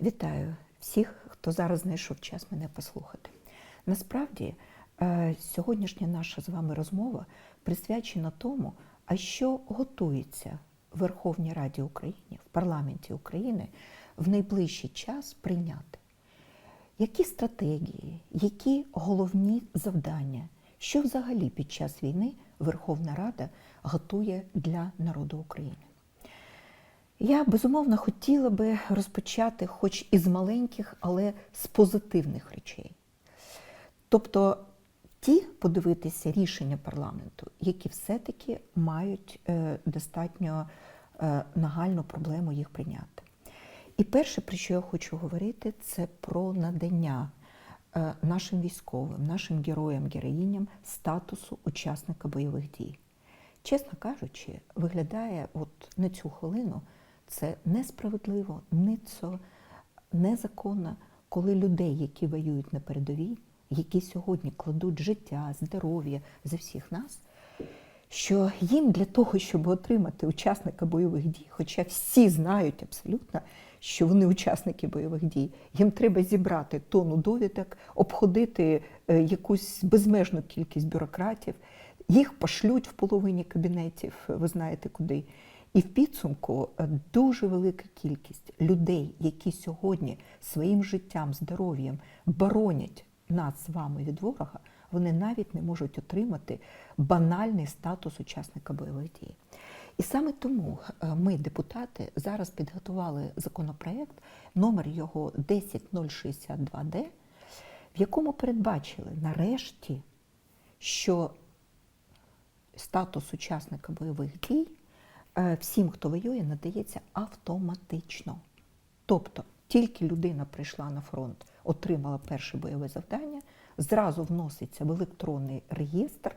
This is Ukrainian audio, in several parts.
Вітаю всіх, хто зараз знайшов час мене послухати. Насправді, е, сьогоднішня наша з вами розмова присвячена тому, а що готується в Верховній Раді України, в парламенті України в найближчий час прийняти. Які стратегії, які головні завдання, що взагалі під час війни Верховна Рада готує для народу України? Я безумовно хотіла би розпочати, хоч із маленьких, але з позитивних речей. Тобто ті подивитися рішення парламенту, які все-таки мають е, достатньо е, нагальну проблему їх прийняти. І перше, про що я хочу говорити, це про надання е, нашим військовим, нашим героям, героїням статусу учасника бойових дій. Чесно кажучи, виглядає от на цю хвилину це несправедливо, ницо, незаконно, коли людей, які воюють на передовій, які сьогодні кладуть життя, здоров'я за всіх нас, що їм для того, щоб отримати учасника бойових дій, хоча всі знають абсолютно, що вони учасники бойових дій, їм треба зібрати тонну довідок, обходити е, якусь безмежну кількість бюрократів, їх пошлють в половині кабінетів, ви знаєте куди. І в підсумку е, дуже велика кількість людей, які сьогодні своїм життям, здоров'ям боронять нас з вами від ворога, вони навіть не можуть отримати банальний статус учасника бойових дій. І саме тому е, ми, депутати, зараз підготували законопроект, номер його 10062Д, в якому передбачили нарешті, що статус учасника бойових дій всім, хто воює, надається автоматично. Тобто тільки людина прийшла на фронт, отримала перше бойове завдання, зразу вноситься в електронний реєстр,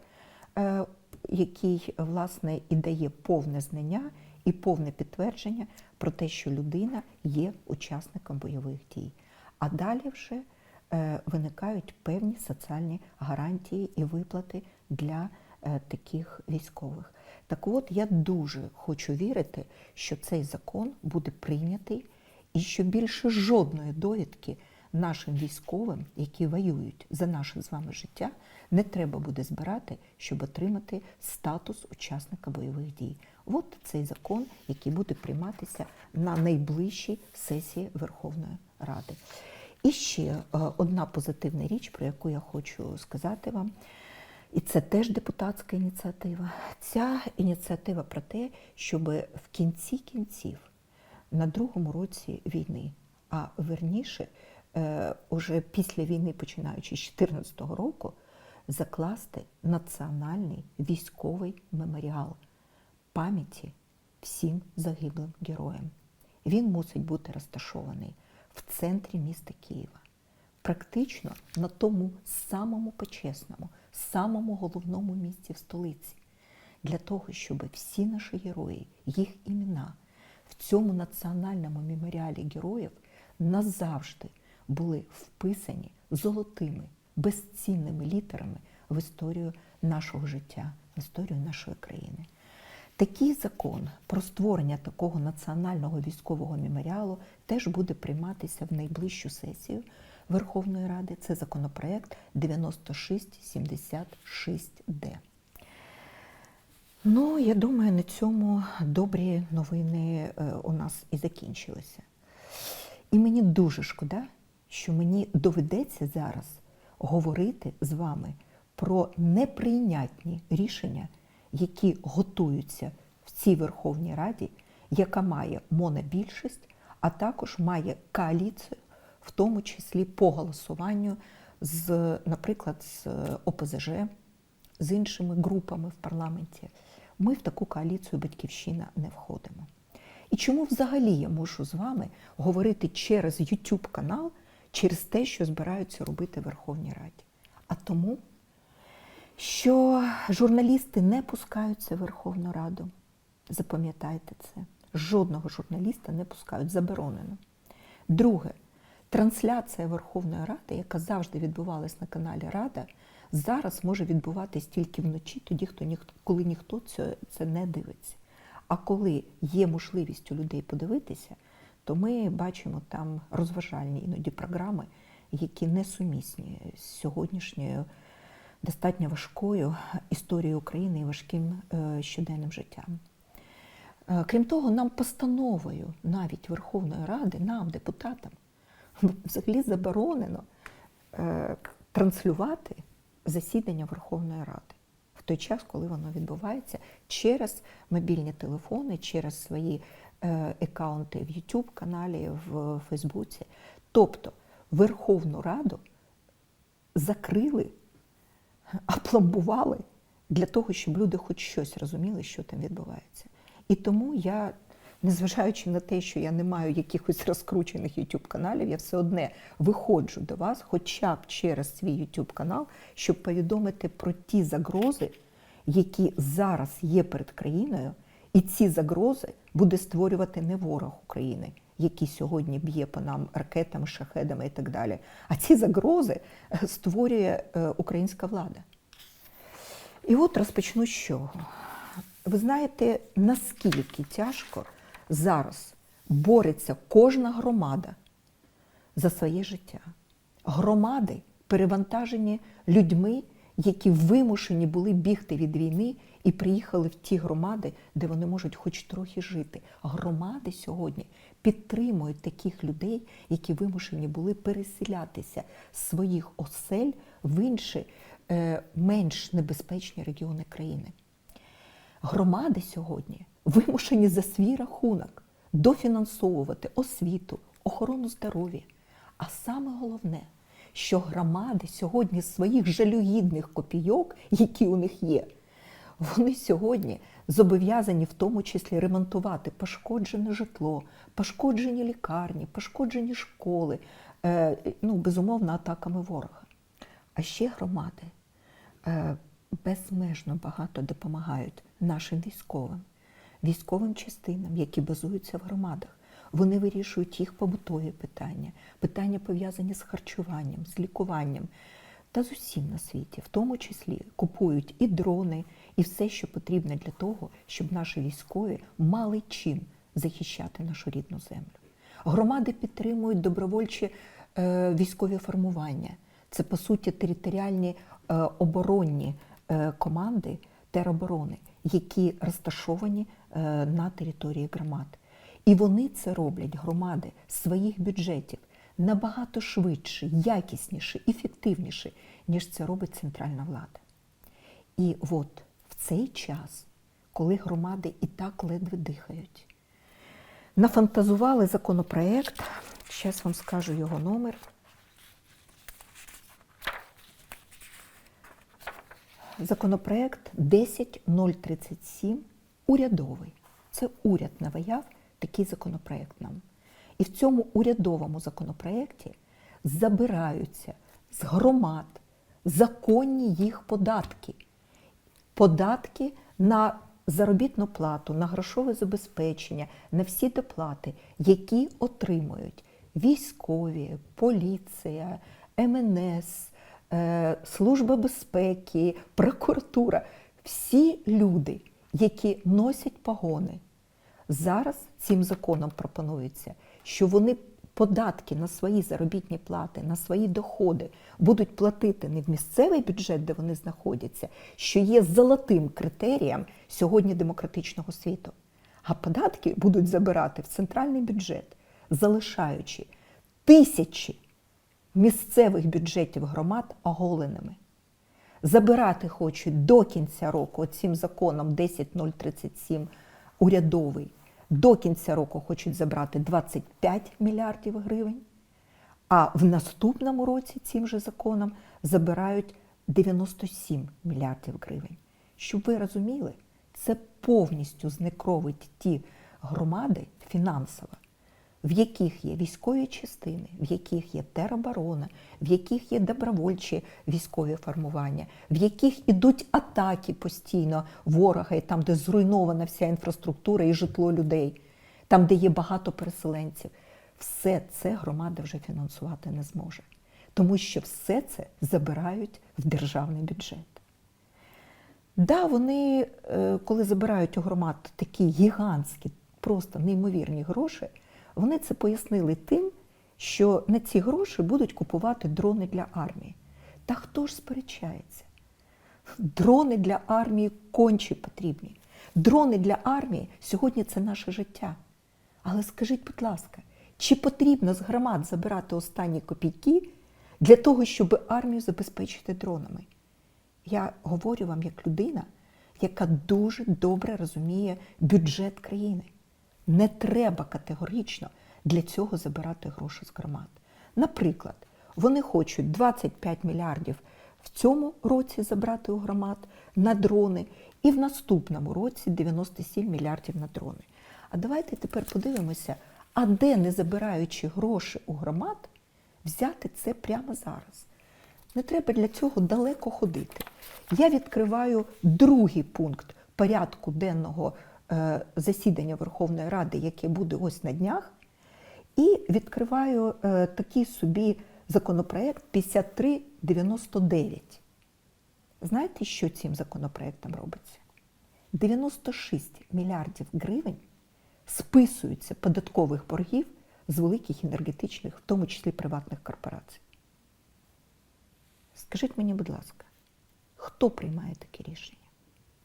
е, який власне і дає повне знання і повне підтвердження про те, що людина є учасником бойових дій. А далі вже е, виникають певні соціальні гарантії і виплати для е, таких військових. Так от я дуже хочу вірити, що цей закон буде прийнятий і що більше жодної довідки нашим військовим, які воюють за наше з вами життя, не треба буде збирати, щоб отримати статус учасника бойових дій. От цей закон, який буде прийматися на найближчій сесії Верховної Ради. І ще е, одна позитивна річ, про яку я хочу сказати вам. І це теж депутатська ініціатива. Ця ініціатива про те, щоб в кінці кінців, на другому році війни, а верніше, е, уже після війни, починаючи з 2014 року, закласти національний військовий меморіал пам'яті всім загиблим героям. Він мусить бути розташований в центрі міста Києва практично на тому самому почесному, самому головному місці в столиці, для того, щоб всі наші герої, їх імена в цьому національному меморіалі героїв назавжди були вписані золотими, безцінними літерами в історію нашого життя, в історію нашої країни. Такий закон про створення такого національного військового меморіалу теж буде прийматися в найближчу сесію Верховної Ради. Це законопроект 9676Д. Ну, я думаю, на цьому добрі новини е, у нас і закінчилися. І мені дуже шкода, що мені доведеться зараз говорити з вами про неприйнятні рішення, які готуються в цій Верховній Раді, яка має монобільшість, а також має коаліцію, в тому числі по голосуванню з, наприклад, з ОПЗЖ, з іншими групами в парламенті. Ми в таку коаліцію Батьківщина не входимо. І чому взагалі я можу з вами говорити через YouTube канал, через те, що збираються робити в Верховній Раді? А тому, що журналісти не пускаються в Верховну Раду. Запам'ятайте це. Жодного журналіста не пускають, заборонено. Друге, трансляція Верховної Ради, яка завжди відбувалась на каналі Рада, зараз може відбуватись тільки вночі, тоді, хто ніхто, коли ніхто це, це не дивиться. А коли є можливість у людей подивитися, то ми бачимо там розважальні іноді програми, які несумісні з сьогоднішньою достатньо важкою історією України і важким е, щоденним життям. Е, Крім того, нам постановою навіть Верховної Ради, нам, депутатам, взагалі заборонено е, транслювати засідання Верховної Ради в той час, коли воно відбувається через мобільні телефони, через свої е, аккаунти в YouTube каналі, в Фейсбуці. Тобто Верховну Раду закрили, апломбували для того, щоб люди хоч щось розуміли, що там відбувається. І тому я, незважаючи на те, що я не маю якихось розкручених YouTube каналів, я все одне виходжу до вас, хоча б через свій YouTube канал, щоб повідомити про ті загрози, які зараз є перед країною, і ці загрози буде створювати не ворог України, який сьогодні б'є по нам ракетами, шахедами і так далі. А ці загрози е, створює е, українська влада. І от розпочну з чого. Ви знаєте, наскільки тяжко зараз бореться кожна громада за своє життя. Громади перевантажені людьми, які вимушені були бігти від війни і приїхали в ті громади, де вони можуть хоч трохи жити. Громади сьогодні підтримують таких людей, які вимушені були переселятися з своїх осель в інші е, менш небезпечні регіони країни. Громади сьогодні вимушені за свій рахунок дофінансовувати освіту, охорону здоров'я. А саме головне, що громади сьогодні з своїх жалюгідних копійок, які у них є, вони сьогодні зобов'язані в тому числі ремонтувати пошкоджене житло, пошкоджені лікарні, пошкоджені школи, е, ну, безумовно, атаками ворога. А ще громади е, безмежно багато допомагають нашим військовим, військовим частинам, які базуються в громадах. Вони вирішують їх побутові питання, питання пов'язані з харчуванням, з лікуванням та з усім на світі, в тому числі купують і дрони, і все, що потрібно для того, щоб наші військові мали чим захищати нашу рідну землю. Громади підтримують добровольчі е, військові формування. Це, по суті, територіальні е, оборонні е, команди тероборони, які розташовані на території громад. І вони це роблять, громади, з своїх бюджетів набагато швидше, якісніше, ефективніше, ніж це робить центральна влада. І от в цей час, коли громади і так ледве дихають, нафантазували законопроект, зараз вам скажу його номер. Законопроект 10037 урядовий. Це уряд наваяв такий законопроект нам. І в цьому урядовому законопроекті забираються з громад законні їх податки. Податки на заробітну плату, на грошове забезпечення, на всі доплати, які отримують військові, поліція, МНС, е, Служба безпеки, прокуратура. Всі люди, які носять погони. Зараз цим законом пропонується, що вони податки на свої заробітні плати, на свої доходи будуть платити не в місцевий бюджет, де вони знаходяться, що є золотим критерієм сьогодні демократичного світу. А податки будуть забирати в центральний бюджет, залишаючи тисячі місцевих бюджетів громад оголеними. Забирати хочуть до кінця року цим законом 10037 урядовий. До кінця року хочуть забрати 25 мільярдів гривень, а в наступному році цим же законом забирають 97 мільярдів гривень. Щоб ви розуміли, це повністю знекровить ті громади фінансово, в яких є військові частини, в яких є тероборона, в яких є добровольчі військові формування, в яких ідуть атаки постійно ворога, і там, де зруйнована вся інфраструктура і житло людей, там, де є багато переселенців, все це громада вже фінансувати не зможе. Тому що все це забирають в державний бюджет. Да, вони, е, коли забирають у громад такі гігантські, просто неймовірні гроші, Вони це пояснили тим, що на ці гроші будуть купувати дрони для армії. Та хто ж сперечається? Дрони для армії конче потрібні. Дрони для армії сьогодні це наше життя. Але скажіть, будь ласка, чи потрібно з громад забирати останні копійки для того, щоб армію забезпечити дронами? Я говорю вам як людина, яка дуже добре розуміє бюджет країни. Не треба категорично для цього забирати гроші з громад. Наприклад, вони хочуть 25 мільярдів в цьому році забрати у громад на дрони, і в наступному році 97 мільярдів на дрони. А давайте тепер подивимося, а де, не забираючи гроші у громад, взяти це прямо зараз. Не треба для цього далеко ходити. Я відкриваю другий пункт порядку денного засідання Верховної Ради, яке буде ось на днях, і відкриваю е, такий собі законопроект 5399. Знаєте, що цим законопроектом робиться? 96 мільярдів гривень списуються податкових боргів з великих енергетичних, в тому числі приватних корпорацій. Скажіть мені, будь ласка, хто приймає таке рішення?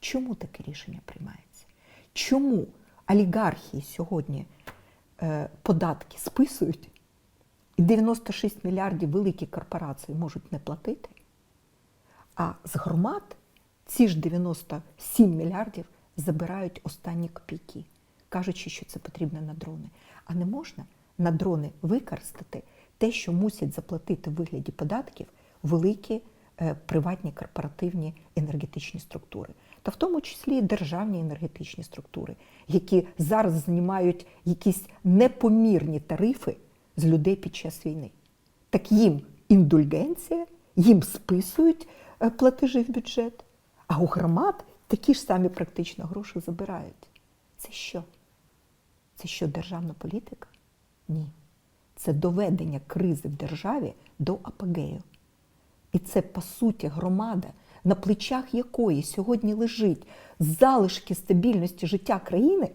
Чому таке рішення приймається? Чому олігархії сьогодні е, податки списують, і 96 мільярдів великі корпорації можуть не платити, а з громад ці ж 97 мільярдів забирають останні копійки, кажучи, що це потрібно на дрони. А не можна на дрони використати те, що мусять заплатити в вигляді податків великі приватні корпоративні енергетичні структури, та в тому числі і державні енергетичні структури, які зараз знімають якісь непомірні тарифи з людей під час війни. Так їм індульгенція, їм списують е, платежі в бюджет, а у громад такі ж самі практично гроші забирають. Це що? Це що державна політика? Ні. Це доведення кризи в державі до апогею. І це, по суті, громада, на плечах якої сьогодні лежить залишки стабільності життя країни.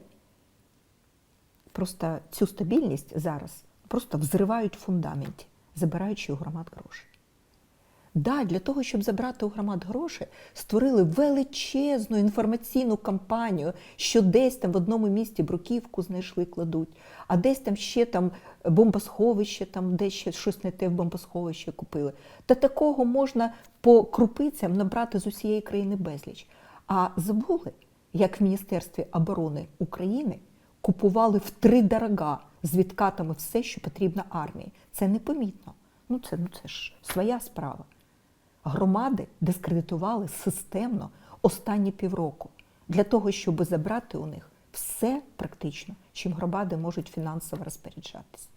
Просто цю стабільність зараз просто взривають в фундаменті, забираючи у громад гроші. Да, для того, щоб забрати у громад гроші, створили величезну інформаційну кампанію, що десь там в одному місті бруківку знайшли, кладуть, а десь там ще там бомбосховище, там десь ще щось не те в бомбосховище купили. Та такого можна по крупицям набрати з усієї країни безліч. А забули, як в Міністерстві оборони України купували втридорога з відкатами все, що потрібно армії. Це непомітно. Ну це, ну це ж своя справа. Громади дискредитували системно останні півроку для того, щоб забрати у них все практично, чим громади можуть фінансово розпоряджатись.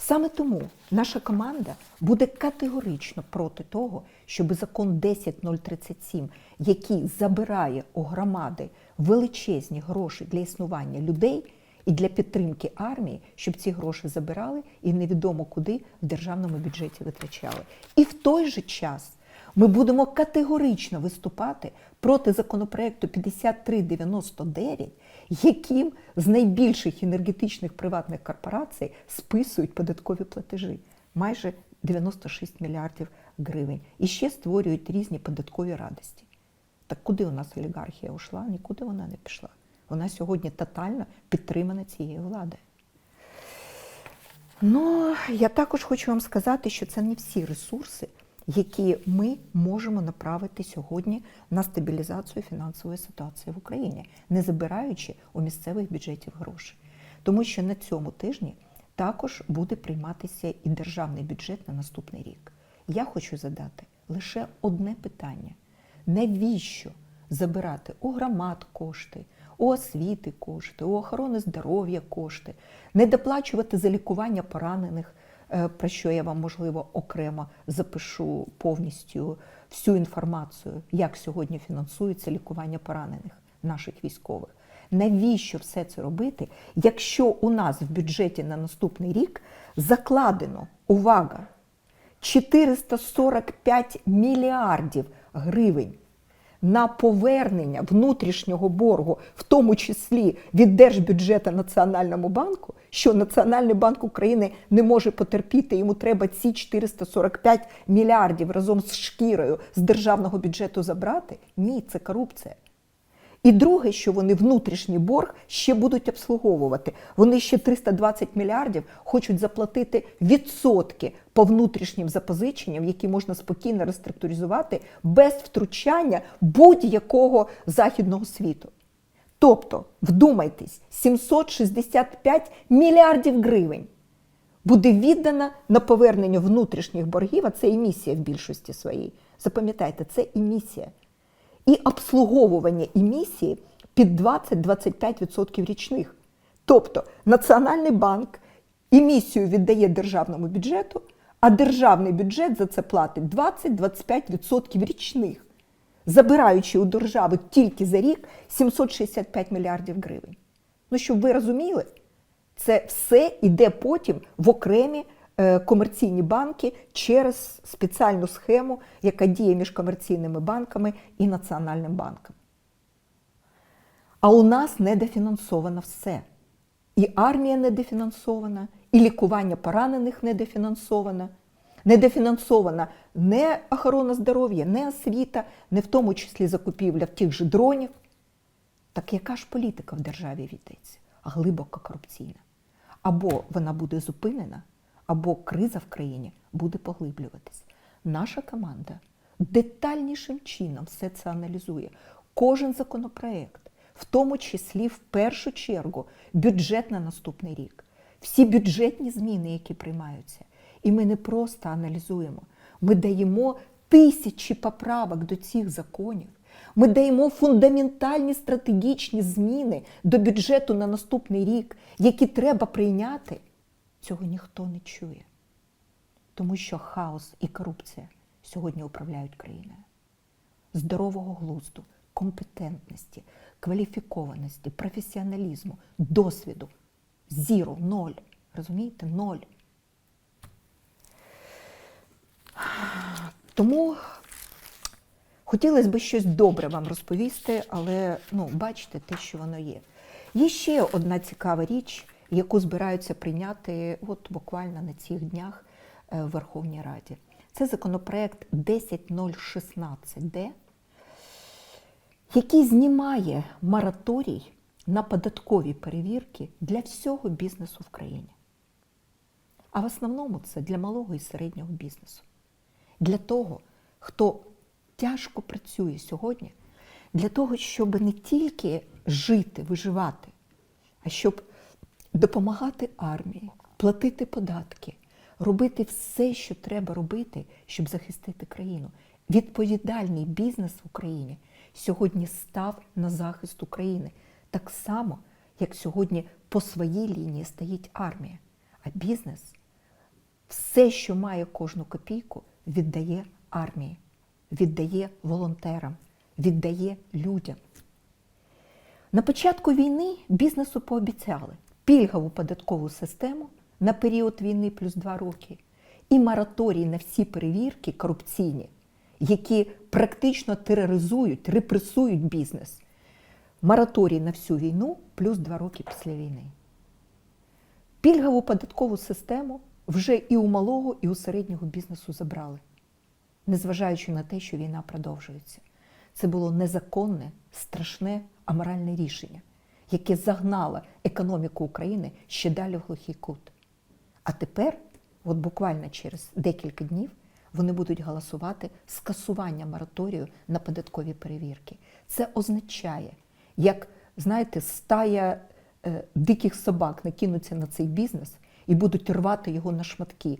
Саме тому наша команда буде категорично проти того, щоб закон 10037, який забирає у громади величезні гроші для існування людей і для підтримки армії, щоб ці гроші забирали і невідомо куди в державному бюджеті витрачали. І в той же час ми будемо категорично виступати проти законопроекту 5399, яким з найбільших енергетичних приватних корпорацій списують податкові платежі майже 96 мільярдів гривень. І ще створюють різні податкові радості. Так куди у нас олігархія ушла? Нікуди вона не пішла. Вона сьогодні тотально підтримана цією владою. Ну, я також хочу вам сказати, що це не всі ресурси, які ми можемо направити сьогодні на стабілізацію фінансової ситуації в Україні, не забираючи у місцевих бюджетів гроші. Тому що на цьому тижні також буде прийматися і державний бюджет на наступний рік. Я хочу задати лише одне питання: навіщо забирати у громад кошти? у освіти кошти, у охорони здоров'я кошти, не доплачувати за лікування поранених, про що я вам, можливо, окремо запишу повністю всю інформацію, як сьогодні фінансується лікування поранених наших військових. Навіщо все це робити, якщо у нас в бюджеті на наступний рік закладено увага 445 мільярдів гривень на повернення внутрішнього боргу, в тому числі від держбюджету Національному банку, що Національний банк України не може потерпіти, йому треба ці 445 мільярдів разом з шкірою з державного бюджету забрати? Ні, це корупція. І друге, що вони внутрішній борг ще будуть обслуговувати. Вони ще 320 мільярдів хочуть заплатити відсотки по внутрішнім запозиченням, які можна спокійно реструктуризувати без втручання будь-якого західного світу. Тобто, вдумайтесь, 765 мільярдів гривень буде віддано на повернення внутрішніх боргів, а це емісія в більшості своїй. Запам'ятайте, це емісія і обслуговування емісії під 20-25% річних. Тобто Національний банк емісію віддає державному бюджету, а державний бюджет за це платить 20-25% річних, забираючи у держави тільки за рік 765 мільярдів гривень. Ну, щоб ви розуміли, це все йде потім в окремі комерційні банки через спеціальну схему, яка діє між комерційними банками і Національним банком. А у нас недофінансовано все. І армія недофінансована, і лікування поранених недофінансовано. Недофінансована не охорона здоров'я, не освіта, не в тому числі закупівля тих же дронів. Так яка ж політика в державі ведеться? Глибоко корупційна. Або вона буде зупинена, або криза в країні буде поглиблюватись. Наша команда детальнішим чином все це аналізує. Кожен законопроект, в тому числі в першу чергу бюджет на наступний рік, всі бюджетні зміни, які приймаються. І ми не просто аналізуємо, ми даємо тисячі поправок до цих законів. Ми даємо фундаментальні стратегічні зміни до бюджету на наступний рік, які треба прийняти. Цього ніхто не чує. Тому що хаос і корупція сьогодні управляють країною. Здорового глузду, компетентності, кваліфікованості, професіоналізму, досвіду. Зіро, ноль. Розумієте? Ноль. Тому хотілося б щось добре вам розповісти, але ну, бачите те, що воно є. Є ще одна цікава річ, яку збираються прийняти от буквально на цих днях е, в Верховній Раді. Це законопроект 10016Д, який знімає мораторій на податкові перевірки для всього бізнесу в країні. А в основному це для малого і середнього бізнесу. Для того, хто тяжко працює сьогодні, для того, щоб не тільки жити, виживати, а щоб допомагати армії, платити податки, робити все, що треба робити, щоб захистити країну. Відповідальний бізнес в Україні сьогодні став на захист України. Так само, як сьогодні по своїй лінії стоїть армія. А бізнес все, що має кожну копійку, віддає армії, віддає волонтерам, віддає людям. На початку війни бізнесу пообіцяли пільгову податкову систему на період війни плюс два роки і мораторій на всі перевірки корупційні, які практично тероризують, репресують бізнес. Мораторій на всю війну плюс два роки після війни. Пільгову податкову систему вже і у малого, і у середнього бізнесу забрали, незважаючи на те, що війна продовжується. Це було незаконне, страшне, аморальне рішення, яке загнало економіку України ще далі в глухий кут. А тепер, от буквально через декілька днів, вони будуть голосувати скасування мораторію на податкові перевірки. Це означає, як, знаєте, стая е, диких собак накинуться на цей бізнес і будуть рвати його на шматки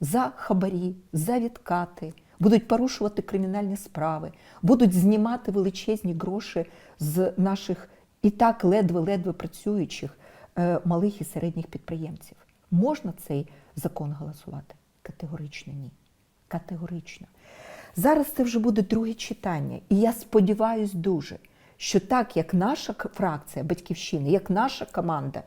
за хабарі, за відкати, будуть порушувати кримінальні справи, будуть знімати величезні гроші з наших і так ледве-ледве працюючих е, малих і середніх підприємців. Можна цей закон голосувати? Категорично ні. Категорично. Зараз це вже буде друге читання, і я сподіваюся дуже, що так як наша фракція Батьківщини, як наша команда,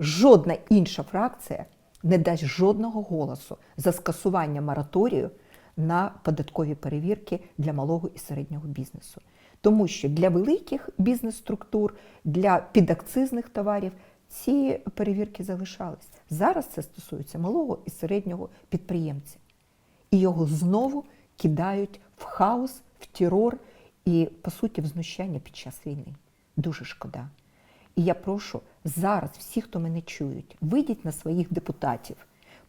жодна інша фракція не дасть жодного голосу за скасування мораторію на податкові перевірки для малого і середнього бізнесу. Тому що для великих бізнес-структур, для підакцизних товарів ці перевірки залишались. Зараз це стосується малого і середнього підприємця. І його знову кидають в хаос, в терор і, по суті, в знущання під час війни. Дуже шкода. І я прошу зараз всі, хто мене чують, вийдіть на своїх депутатів,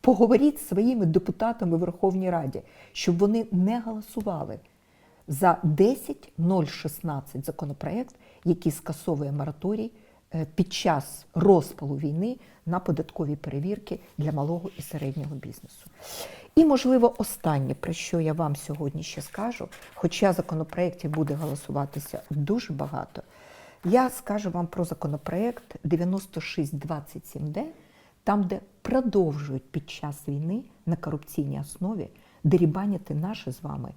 поговоріть з своїми депутатами в Верховній Раді, щоб вони не голосували за 10.016 законопроект, який скасовує мораторій е, під час розпалу війни на податкові перевірки для малого і середнього бізнесу. І, можливо, останнє, про що я вам сьогодні ще скажу, хоча законопроєктів буде голосуватися дуже багато, я скажу вам про законопроєкт 9627Д, там, де продовжують під час війни на корупційній основі дерібаняти наші з вами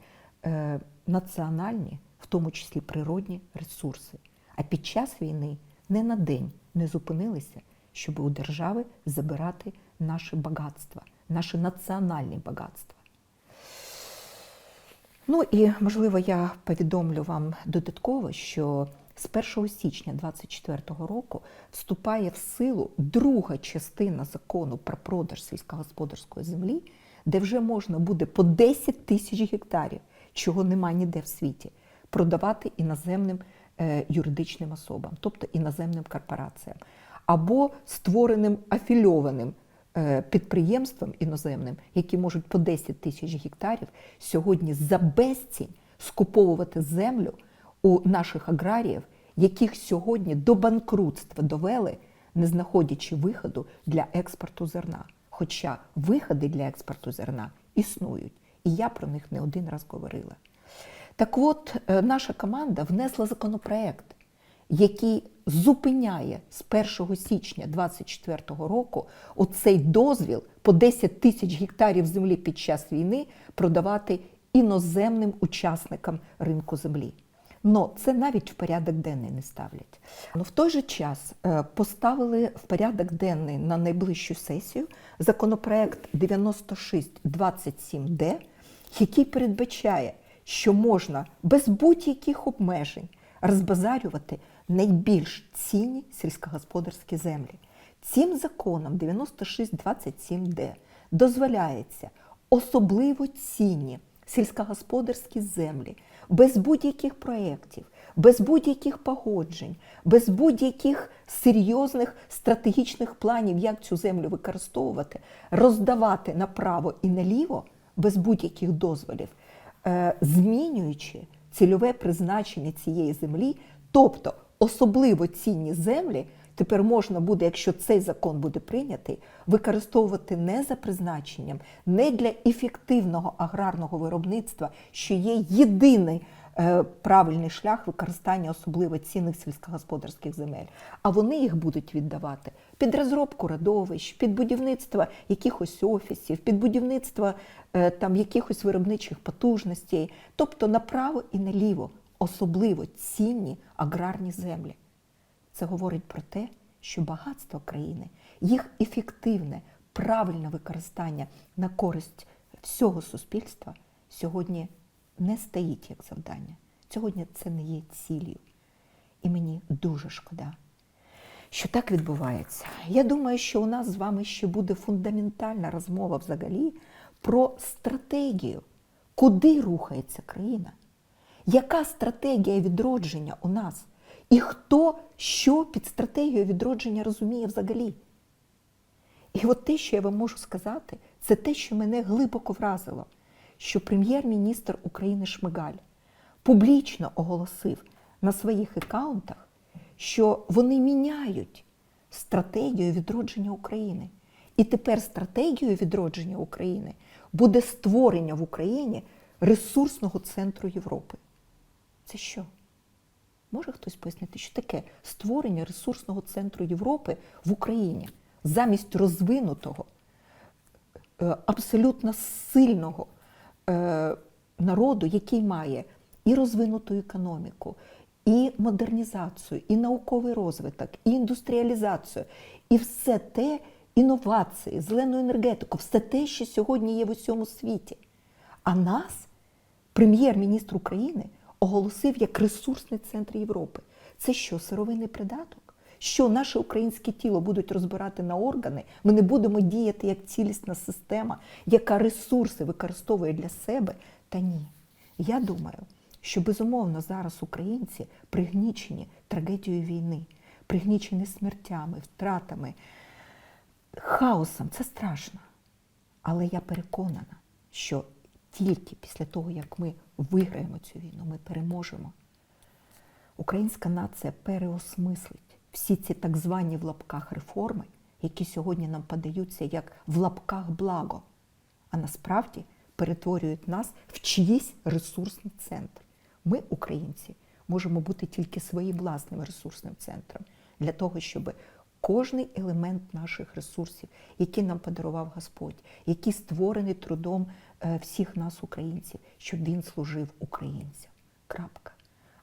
е, національні, в тому числі природні ресурси. А під час війни не на день не зупинилися, щоб у держави забирати наші багатства, наші національні багатства. Ну і можливо я повідомлю вам додатково, що з 1 січня 2024 року вступає в силу друга частина закону про продаж сільськогосподарської землі, де вже можна буде по 10 тисяч гектарів, чого немає ніде в світі, продавати іноземним е, юридичним особам, тобто іноземним корпораціям, або створеним афільованим е, підприємствам іноземним, які можуть по 10 тисяч гектарів сьогодні за безцінь скуповувати землю у наших аграріїв, яких сьогодні до банкрутства довели, не знаходячи виходу для експорту зерна. Хоча виходи для експорту зерна існують, і я про них не один раз говорила. Так от, е, наша команда внесла законопроект, який зупиняє з 1 січня 2024 року оцей дозвіл по 10 тисяч гектарів землі під час війни продавати іноземним учасникам ринку землі. Но це навіть в порядок денний не ставлять. Ну, в той же час е, поставили в порядок денний на найближчу сесію законопроект 9627Д, який передбачає, що можна без будь-яких обмежень розбазарювати найбільш цінні сільськогосподарські землі. Цим законом 9627Д дозволяється особливо цінні сільськогосподарські землі без будь-яких проєктів, без будь-яких погоджень, без будь-яких серйозних стратегічних планів, як цю землю використовувати, роздавати направо і наліво без будь-яких дозволів, е, змінюючи цільове призначення цієї землі, тобто особливо цінні землі. Тепер можна буде, якщо цей закон буде прийнятий, використовувати не за призначенням, не для ефективного аграрного виробництва, що є єдиний е, правильний шлях використання особливо цінних сільськогосподарських земель. А вони їх будуть віддавати під розробку родовищ, під будівництво якихось офісів, під будівництво е, там якихось виробничих потужностей, тобто направо і наліво, особливо цінні аграрні землі. Це говорить про те, що багатство країни, їх ефективне, правильне використання на користь всього суспільства сьогодні не стоїть як завдання. Сьогодні це не є ціллю. І мені дуже шкода, що так відбувається. Я думаю, що у нас з вами ще буде фундаментальна розмова взагалі про стратегію, куди рухається країна, яка стратегія відродження у нас. І хто що під стратегією відродження розуміє взагалі? І от те, що я вам можу сказати, це те, що мене глибоко вразило, що прем'єр-міністр України Шмигаль публічно оголосив на своїх аккаунтах, що вони міняють стратегію відродження України. І тепер стратегією відродження України буде створення в Україні ресурсного центру Європи. Це що? Може хтось пояснити, що таке створення ресурсного центру Європи в Україні замість розвинутого, е, абсолютно сильного е, народу, який має і розвинуту економіку, і модернізацію, і науковий розвиток, і індустріалізацію, і все те, інновації, зелену енергетику, все те, що сьогодні є в усьому світі. А нас, прем'єр-міністр України, оголосив як ресурсний центр Європи. Це що, сировинний придаток? Що наше українське тіло будуть розбирати на органи, ми не будемо діяти як цілісна система, яка ресурси використовує для себе? Та ні. Я думаю, що безумовно зараз українці пригнічені трагедією війни, пригнічені смертями, втратами, хаосом. Це страшно. Але я переконана, що тільки після того, як ми виграємо цю війну, ми переможемо. Українська нація переосмислить всі ці так звані в лапках реформи, які сьогодні нам подаються як в лапках благо, а насправді перетворюють нас в чиїсь ресурсний центр. Ми, українці, можемо бути тільки своїм власним ресурсним центром для того, щоб кожний елемент наших ресурсів, які нам подарував Господь, які створені трудом е, всіх нас, українців, щоб він служив українцям. Крапка.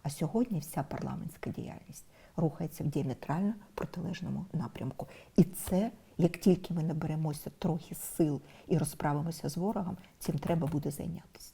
А сьогодні вся парламентська діяльність рухається в діаметрально протилежному напрямку. І це, як тільки ми наберемося трохи сил і розправимося з ворогом, цим треба буде зайнятися.